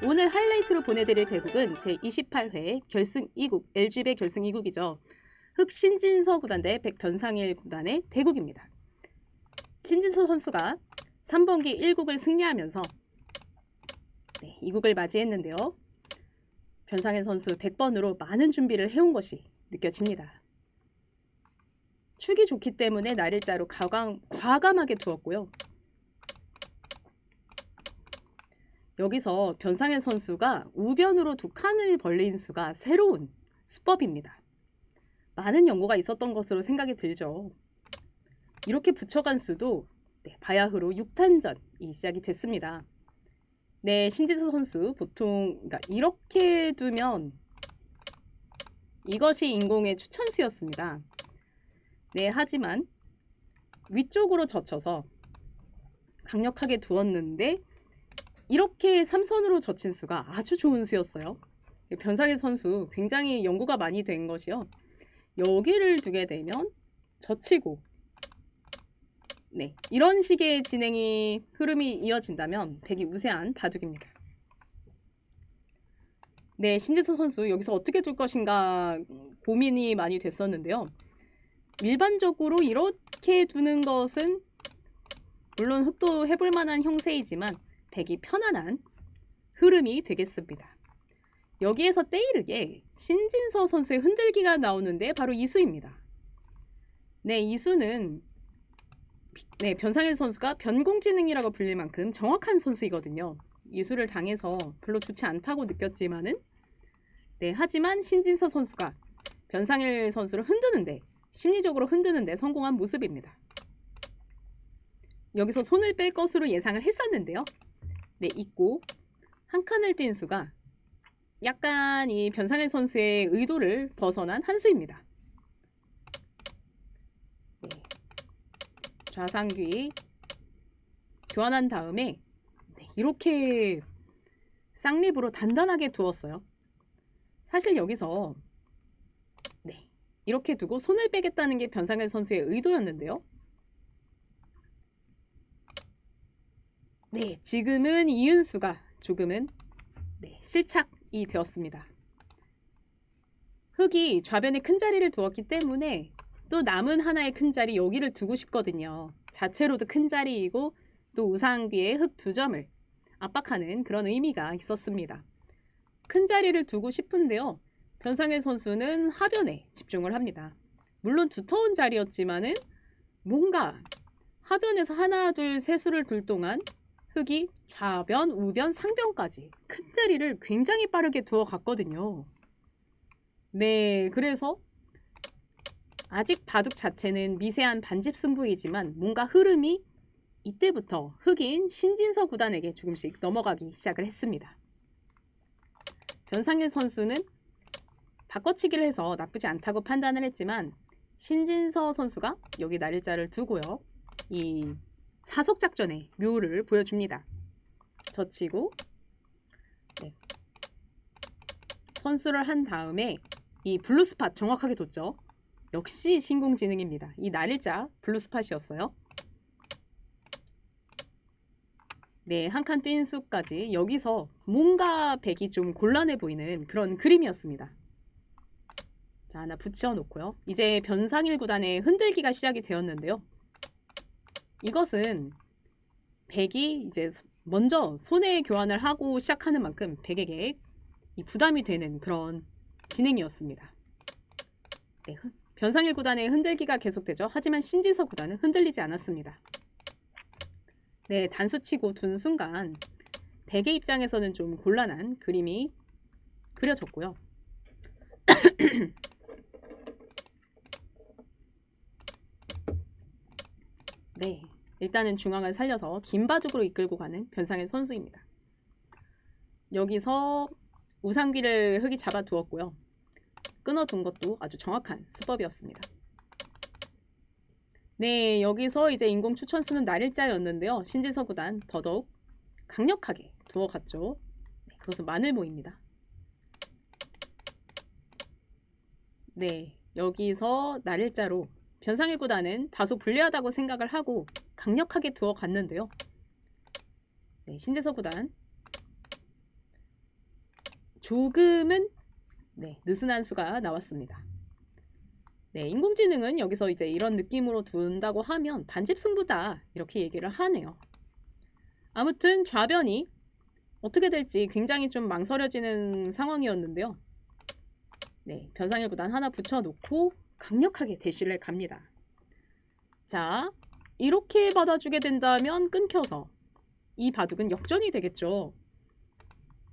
오늘 하이라이트로 보내드릴 대국은 제28회 결승 2국, LG배 결승 2국이죠. 흑 신진서 구단 대 백변상일 구단의 대국입니다. 신진서 선수가 3번기 1국을 승리하면서 네, 2국을 맞이했는데요. 변상일 선수 100번으로 많은 준비를 해온 것이 느껴집니다. 축이 좋기 때문에 날일자로 과감, 과감하게 두었고요. 여기서 변상현 선수가 우변으로 두 칸을 벌린 수가 새로운 수법입니다. 많은 연구가 있었던 것으로 생각이 들죠. 이렇게 붙여간 수도 네, 바야흐로 6탄전이 시작이 됐습니다. 네, 신진서 선수 보통 그러니까 이렇게 두면 이것이 인공의 추천수였습니다. 네, 하지만 위쪽으로 젖혀서 강력하게 두었는데 이렇게 삼선으로 젖힌 수가 아주 좋은 수였어요. 변상일 선수 굉장히 연구가 많이 된 것이요. 여기를 두게 되면 젖히고 네 이런 식의 진행이 흐름이 이어진다면 백이 우세한 바둑입니다. 네 신지수 선수 여기서 어떻게 둘 것인가 고민이 많이 됐었는데요. 일반적으로 이렇게 두는 것은 물론 흑도 해볼 만한 형세이지만 백이 편안한 흐름이 되겠습니다. 여기에서 때이르게 신진서 선수의 흔들기가 나오는데 바로 이수입니다. 네, 이수는 네, 변상일 선수가 변공지능이라고 불릴 만큼 정확한 선수이거든요. 이수를 당해서 별로 좋지 않다고 느꼈지만은 네, 하지만 신진서 선수가 변상일 선수를 흔드는데 심리적으로 흔드는데 성공한 모습입니다. 여기서 손을 뺄 것으로 예상을 했었는데요. 네, 있고 한 칸을 뛴 수가 약간 이 변상일 선수의 의도를 벗어난 한 수입니다. 네. 좌상귀 교환한 다음에 네, 이렇게 쌍립으로 단단하게 두었어요. 사실 여기서 네, 이렇게 두고 손을 빼겠다는 게 변상일 선수의 의도였는데요. 네, 지금은 이은수가 조금은 네, 실착이 되었습니다. 흑이 좌변에 큰 자리를 두었기 때문에 또 남은 하나의 큰 자리 여기를 두고 싶거든요. 자체로도 큰 자리이고 또 우상 뒤에 흑두 점을 압박하는 그런 의미가 있었습니다. 큰 자리를 두고 싶은데요. 변상일 선수는 하변에 집중을 합니다. 물론 두터운 자리였지만은 뭔가 하변에서 하나 둘 세 수를 둘 동안 흑이 좌변, 우변, 상변까지 큰 자리를 굉장히 빠르게 두어 갔거든요. 네, 그래서 아직 바둑 자체는 미세한 반집 승부이지만 뭔가 흐름이 이때부터 흑인 신진서 구단에게 조금씩 넘어가기 시작을 했습니다. 변상일 선수는 바꿔치기를 해서 나쁘지 않다고 판단을 했지만 신진서 선수가 여기 날짜를 두고요. 이 사속 작전의 묘를 보여줍니다. 젖히고 네. 선수를 한 다음에 이 블루 스팟 정확하게 뒀죠. 역시 신공지능입니다. 이 날일자 블루 스팟이었어요. 네, 한 칸 뛴 수까지 여기서 뭔가 백이 좀 곤란해 보이는 그런 그림이었습니다. 자, 하나 붙여놓고요. 이제 변상일 구단의 흔들기가 시작이 되었는데요. 이것은 백이 이제 먼저 손에 교환을 하고 시작하는 만큼 백에게 이 부담이 되는 그런 진행이었습니다. 네, 변상일 구단의 흔들기가 계속되죠. 하지만 신진서 구단은 흔들리지 않았습니다. 네, 단수치고 둔 순간 백의 입장에서는 좀 곤란한 그림이 그려졌고요. 네, 일단은 중앙을 살려서 긴 바둑으로 이끌고 가는 변상의 선수입니다. 여기서 우상귀를 흙이 잡아두었고요. 끊어둔 것도 아주 정확한 수법이었습니다. 네, 여기서 이제 인공 추천수는 날일자였는데요. 신진서 구단 더더욱 강력하게 두어갔죠. 네, 그것은 마늘 모입니다. 네, 여기서 날일자로 변상일 구단은 다소 불리하다고 생각을 하고 강력하게 두어 갔는데요. 네, 신재서 구단 조금은 네, 느슨한 수가 나왔습니다. 네, 인공지능은 여기서 이제 이런 느낌으로 둔다고 하면 반집 승부다 이렇게 얘기를 하네요. 아무튼 좌변이 어떻게 될지 굉장히 좀 망설여지는 상황이었는데요. 네, 변상일 구단 하나 붙여놓고 강력하게 대시를 갑니다. 자, 이렇게 받아주게 된다면 끊겨서 이 바둑은 역전이 되겠죠.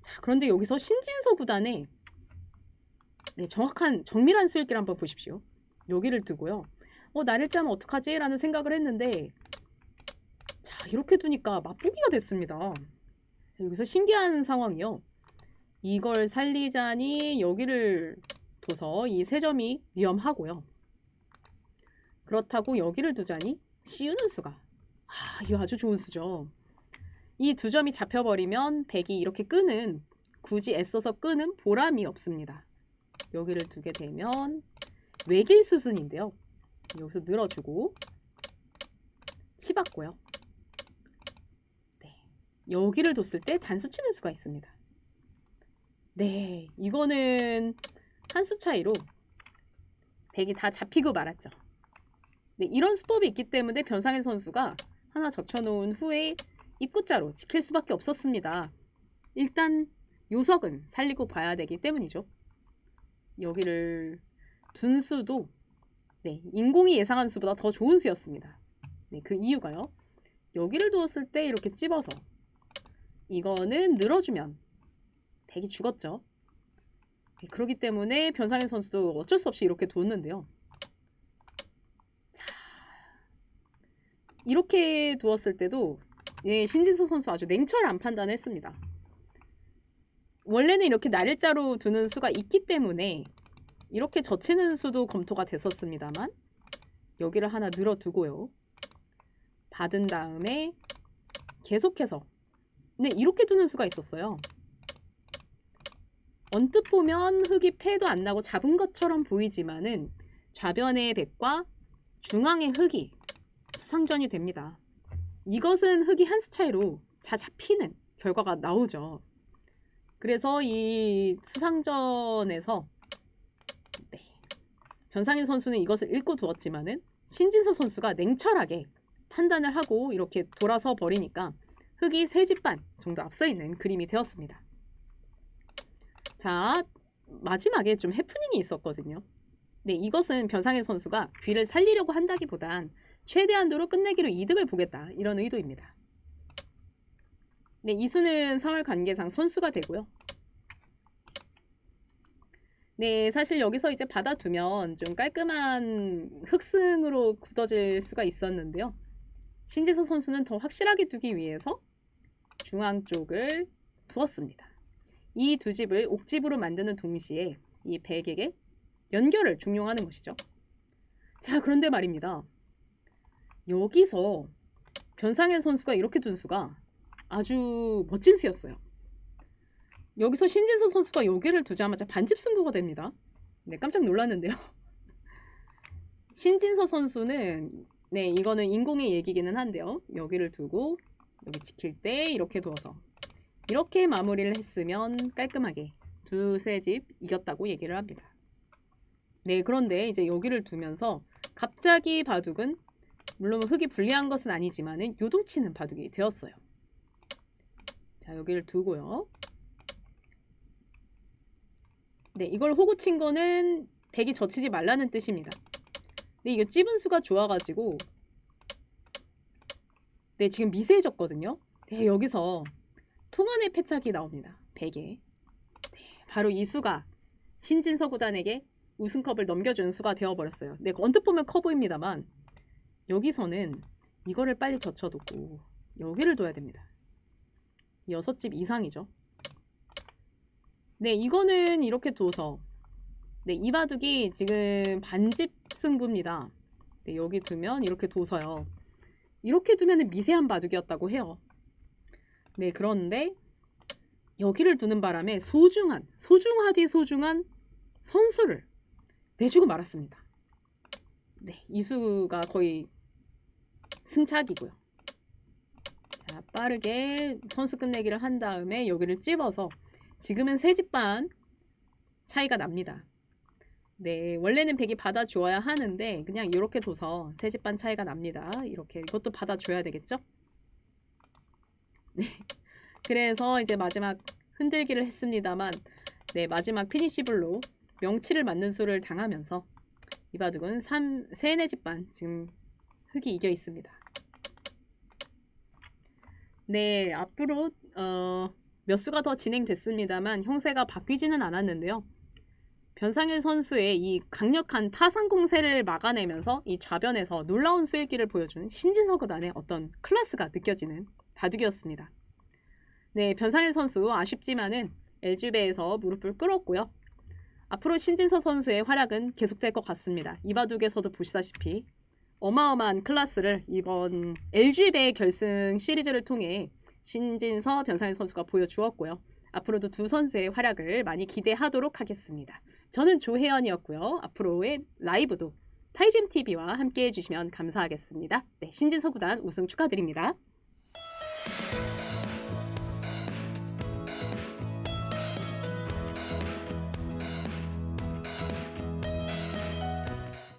자, 그런데 여기서 신진서 구단의 네, 정확한 정밀한 수일기를 한번 보십시오. 여기를 두고요. 어, 나를 짜면 어떡하지? 라는 생각을 했는데 자, 이렇게 두니까 맛보기가 됐습니다. 자, 여기서 신기한 상황이요. 이걸 살리자니 여기를 둬서 이 세 점이 위험하고요. 그렇다고 여기를 두자니 씌우는 수가. 아, 이거 아주 좋은 수죠. 이 두 점이 잡혀버리면 백이 이렇게 끄는 굳이 애써서 끄는 보람이 없습니다. 여기를 두게 되면 외길 수순인데요. 여기서 늘어주고 치받고요. 네, 여기를 뒀을 때 단수 치는 수가 있습니다. 네, 이거는 한 수 차이로 백이 다 잡히고 말았죠. 네, 이런 수법이 있기 때문에 변상일 선수가 하나 젖혀놓은 후에 입구자로 지킬 수밖에 없었습니다. 일단 요석은 살리고 봐야 되기 때문이죠. 여기를 둔 수도 네, 인공이 예상한 수보다 더 좋은 수였습니다. 네, 그 이유가요. 여기를 두었을 때 이렇게 찝어서 이거는 늘어주면 백이 죽었죠. 네, 그렇기 때문에 변상현 선수도 어쩔 수 없이 이렇게 뒀는데요. 자, 이렇게 두었을 때도 네, 신진서 선수 아주 냉철한 판단을 했습니다. 원래는 이렇게 날짜로 두는 수가 있기 때문에 이렇게 젖히는 수도 검토가 됐었습니다만 여기를 하나 늘어두고요. 받은 다음에 계속해서 네 이렇게 두는 수가 있었어요. 언뜻 보면 흙이 패도 안 나고 잡은 것처럼 보이지만은 좌변의 백과 중앙의 흙이 수상전이 됩니다. 이것은 흙이 한 수 차이로 자 잡히는 결과가 나오죠. 그래서 이 수상전에서 네, 변상인 선수는 이것을 읽고 두었지만은 신진서 선수가 냉철하게 판단을 하고 이렇게 돌아서 버리니까 흙이 세 집 반 정도 앞서 있는 그림이 되었습니다. 자, 마지막에 좀 해프닝이 있었거든요. 네, 이것은 변상현 선수가 귀를 살리려고 한다기보단 최대한도로 끝내기로 이득을 보겠다 이런 의도입니다. 네, 이수는 3월 관계상 선수가 되고요. 네, 사실 여기서 이제 받아두면 좀 깔끔한 흑승으로 굳어질 수가 있었는데요. 신지서 선수는 더 확실하게 두기 위해서 중앙 쪽을 두었습니다. 이 두 집을 옥집으로 만드는 동시에 이 백에게 연결을 종용하는 것이죠. 자, 그런데 말입니다. 여기서 변상현 선수가 이렇게 둔 수가 아주 멋진 수였어요. 여기서 신진서 선수가 여기를 두자마자 반집 승부가 됩니다. 네, 깜짝 놀랐는데요. 신진서 선수는 네, 이거는 인공의 얘기기는 한데요. 여기를 두고 여기 지킬 때 이렇게 두어서 이렇게 마무리를 했으면 깔끔하게 두세 집 이겼다고 얘기를 합니다. 네, 그런데 이제 여기를 두면서 갑자기 바둑은 물론 흙이 불리한 것은 아니지만은 요동치는 바둑이 되었어요. 자, 여기를 두고요. 네, 이걸 호구 친 거는 백이 젖히지 말라는 뜻입니다. 근데 이게 찝은 수가 좋아가지고 네, 지금 미세해졌거든요. 네, 여기서 통안의 패착이 나옵니다. 백에. 네, 바로 이 수가 신진서 구단에게 우승컵을 넘겨준 수가 되어버렸어요. 네, 언뜻 보면 커 보입니다만 여기서는 이거를 빨리 젖혀두고 여기를 둬야 됩니다. 여섯 집 이상이죠. 네, 이거는 이렇게 둬서 네, 이 바둑이 지금 반집 승부입니다. 네, 여기 두면 이렇게 둬서요. 이렇게 두면 미세한 바둑이었다고 해요. 네, 그런데 여기를 두는 바람에 소중한, 소중하디 소중한 선수를 내주고 말았습니다. 네, 이수가 거의 승차기고요. 자, 빠르게 선수 끝내기를 한 다음에 여기를 찝어서 지금은 세 집 반 차이가 납니다. 네, 원래는 백이 받아주어야 하는데 그냥 이렇게 둬서 세 집 반 차이가 납니다. 이렇게 이것도 받아줘야 되겠죠? 네, 그래서 이제 마지막 흔들기를 했습니다만 네, 마지막 피니시블로 명치를 맞는 수를 당하면서 이바둑은 3, 3, 4집 반 지금 흑이 이겨 있습니다. 네, 앞으로 어, 몇 수가 더 진행됐습니다만 형세가 바뀌지는 않았는데요. 변상일 선수의 이 강력한 파상 공세를 막아내면서 이 좌변에서 놀라운 수일기를 보여준 신진서 구단의 어떤 클래스가 느껴지는 바둑이었습니다. 네, 변상일 선수 아쉽지만은 LG배에서 무릎을 꿇었고요. 앞으로 신진서 선수의 활약은 계속될 것 같습니다. 이 바둑에서도 보시다시피 어마어마한 클래스를 이번 LG배 결승 시리즈를 통해 신진서 변상일 선수가 보여주었고요. 앞으로도 두 선수의 활약을 많이 기대하도록 하겠습니다. 저는 조혜연이었고요. 앞으로의 라이브도 타이잼 TV와 함께 해주시면 감사하겠습니다. 네, 신진서 구단 우승 축하드립니다.